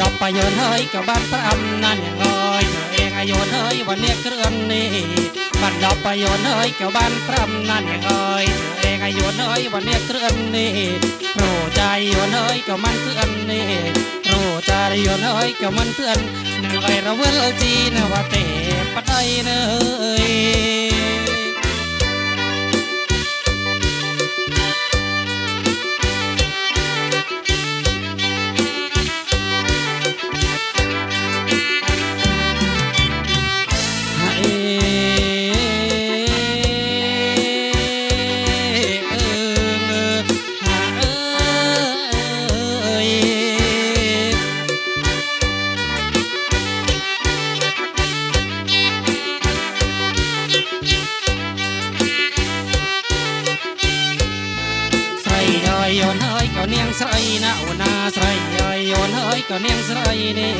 ดอกประโยชน์เฮ้ยกับบ้านพระอำนั่นอย่าเอ้ยเธอเองอายุเฮ้ยวันเนี้ยเครื่องนี้บันดอกประโยชน์เฮ้ยกับบ้านพระอำนั่นอย่าเอ้ยเธอเองอายุเฮ้ยวันเนี้ยเครื่องนี้รู้ใจโยนเฮ้ยกับมันเครื่องนี้รู้ใจโยนเฮ้ยกับมันเครื่องหนึ่งไอระเวลจีนว่าเตะปัดไอเนย អើយអូនអើយក៏នាងស្រីណាអូនណាស្រីអើយអូនអើយក៏នាងស្រីនេះ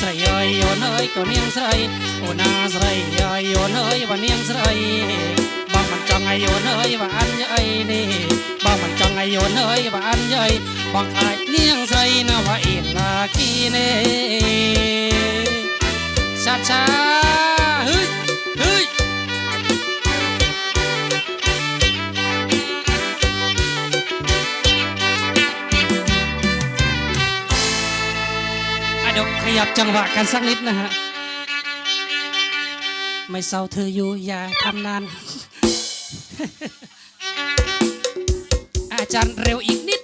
ស្រីអើយអូនអើយក៏នាងស្រីអូនណាស្រីអើយអូនអើយបើនាងស្រីបងមិនចង់ឲ្យអូនអើយបើអានយអីនេះបងមិនចង់ឲ្យអូនអើយបើអានយអីបងខ្លាចនាងស្រីណាវ៉ាអ៊ីណាគីនេះសាឆា เดี๋ยวขยับจังหวะกันสักนิดนะฮะ ไม่เศร้าเธออยู่อย่าทำนาน อาจารย์เร็วอีกนิด